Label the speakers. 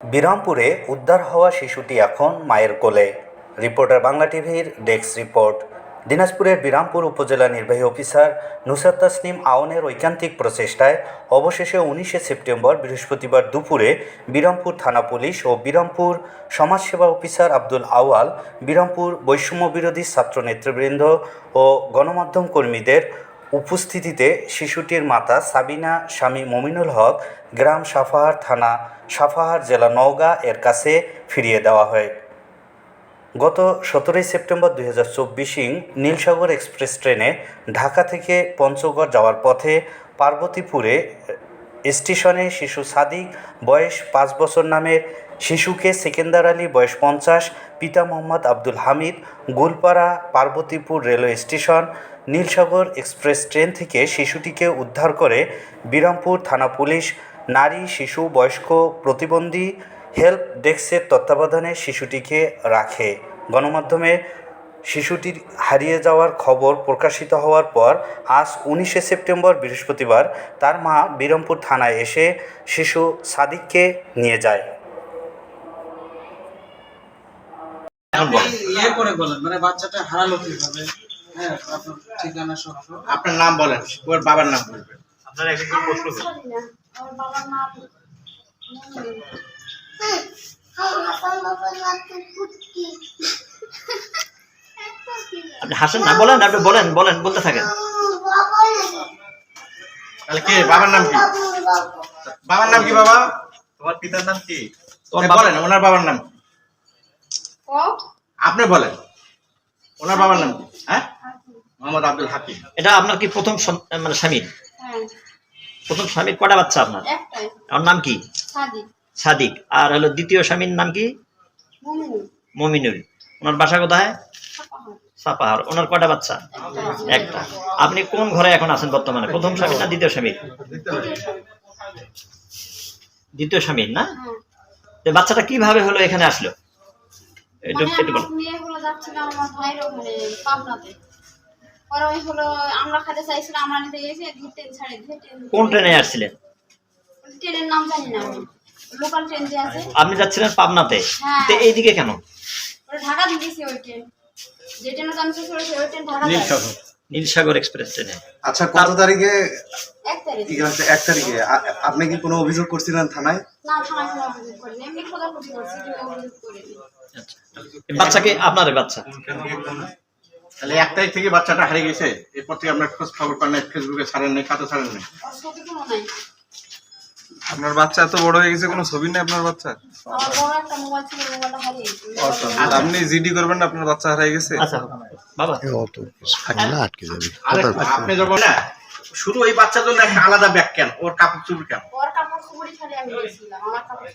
Speaker 1: বিরামপুরে উদ্ধার হওয়া শিশুটি এখন মায়ের কোলে। রিপোর্টার বাংলা টিভির ডেস্ক রিপোর্ট। দিনাজপুরের বিরামপুর উপজেলা নির্বাহী অফিসার নুসার তাসনিম আওনের ঐকান্তিক প্রচেষ্টায় অবশেষে উনিশে সেপ্টেম্বর বৃহস্পতিবার দুপুরে বিরামপুর থানা পুলিশ ও বিরামপুর সমাজসেবা অফিসার আব্দুল আওয়াল বিরামপুর বৈষম্য বিরোধী ছাত্র নেতৃবৃন্দ ও গণমাধ্যম কর্মীদের উপস্থিতিতে শিশুটির মাতা সাবিনা স্বামী মমিনুল হক গ্রাম সাফাহার থানা সাফাহার জেলা নওগাঁ এর কাছে ফিরিয়ে দেওয়া হয়। গত সতেরোই সেপ্টেম্বর দুই হাজার চব্বিশিং নীলসাগর এক্সপ্রেস ট্রেনে ঢাকা থেকে পঞ্চগড় যাওয়ার পথে পার্বতীপুরে স্টেশনে শিশু সাদিক, বয়স পাঁচ বছর নামের শিশুকে সেকেন্দার আলী, বয়স পঞ্চাশ, পিতা Mohammad Abdul Hamid, Golpara Parbatipur railway station, Nilsagar express train থেকে শিশুটিকে উদ্ধার করে বিরামপুর থানা পুলিশ, নারী, শিশু, বয়স্ক প্রতিবন্ধী, হেল্প ডেস্কের তত্ত্বাবধানে শিশুটিকে রাখে। গণমাধ্যমে শিশুটির হারিয়ে যাওয়ার খবর প্রকাশিত হওয়ার পর আজ উনিশে সেপ্টেম্বর বৃহস্পতিবার তার মা বিরমপুর থানায় এসে শিশু সাদিককে নিয়ে যায়।
Speaker 2: এখন বলেন।
Speaker 3: ইয়ে করে বলেন মানে বাচ্চাটা হারালো কীভাবে? হ্যাঁ আপনার
Speaker 2: নাম বলেন ওর বাবার নাম বলবেন
Speaker 4: আপনার একজন প্রশ্ন
Speaker 5: আমার বাবার নাম
Speaker 4: আপনি হাসেন না বলেন আপনি বলেন বলেন বলতে থাকেন।
Speaker 2: তাহলে কি বাবার নাম কি? বাবার নাম কি বাবা?
Speaker 4: তোমার পিতার নাম কি?
Speaker 2: বলেন ওনার বাবার নাম কি? আপনি বলেন ওনার বাবার নাম কি? হ্যাঁ? মোহাম্মদ আব্দুল হাকিম।
Speaker 4: এটা আপনার কি প্রথম মানে স্বামী?
Speaker 5: হ্যাঁ।
Speaker 4: প্রথম স্বামীর কটা বাচ্চা আপনার? আমার নাম কি? সাদিক। আর হলো দ্বিতীয় স্বামীর নাম কি?
Speaker 5: মুমিন
Speaker 4: মমিনুল। ওনার বাসা কোথায়?
Speaker 5: সাপাহার।
Speaker 4: ওনার কটা বাচ্চা? একটা। আপনি কোন ঘরে এখন আছেন বর্তমানে? প্রথম স্বামী না দ্বিতীয় স্বামী? দ্বিতীয় স্বামীর না?
Speaker 5: হ্যাঁ।
Speaker 4: তো বাচ্চাটা কীভাবে হলো এখানে আসলো?
Speaker 5: মানে ট্রেন
Speaker 4: কোন ট্রেনে আসছিলেন?
Speaker 5: ট্রেনের নাম জানি না লোকাল ট্রেন যে আছে।
Speaker 4: আপনি যাচ্ছিলেন পাবনাতে?
Speaker 5: হ্যাঁ।
Speaker 4: এইদিকে কেন?
Speaker 5: ওটা ঢাকা ওই ট্রেন যে ট্রেনে আমি চলেছি ওই ট্রেন ঢাকা যায়
Speaker 2: নীলসাগর
Speaker 4: নীলসাগর এক্সপ্রেস ট্রেনে।
Speaker 6: আচ্ছা কত তারিখে?
Speaker 5: এক তারিখ।
Speaker 6: এক তারিখে। আপনি কি কোনো অভিযোগ করছিলেন থানায়?
Speaker 5: না থানায় কোনো অভিযোগ করিনি। এমনি খোঁজাখুঁজি করছি কিন্তু অভিযোগ করিনি।
Speaker 4: আচ্ছা। বাচ্চাকে আপনার বাচ্চা?
Speaker 2: তাহলে এক তারিখ থেকে বাচ্চাটা হারিয়ে গেছে। এরপর থেকে আপনার খোঁজ খবর পান নাই ফেসবুকে ছাড়েন নাই খাতা ছাড়েন নাই।
Speaker 7: আপনার বাচ্চা এত বড় হয়ে গেছে কোনো ছবি নেই আপনার বাচ্চা আপনি জিডি করবেন না আপনার বাচ্চা হারাই গেছে।
Speaker 4: আচ্ছা
Speaker 2: আপনি যখন না শুধু ওই বাচ্চার জন্য একটা আলাদা ব্যাগ কেন? ওর কাপড় চুপড় কেন?
Speaker 5: ওর কাপড় চুপড়ি ছাড়িয়ে আমি আমার কাপড়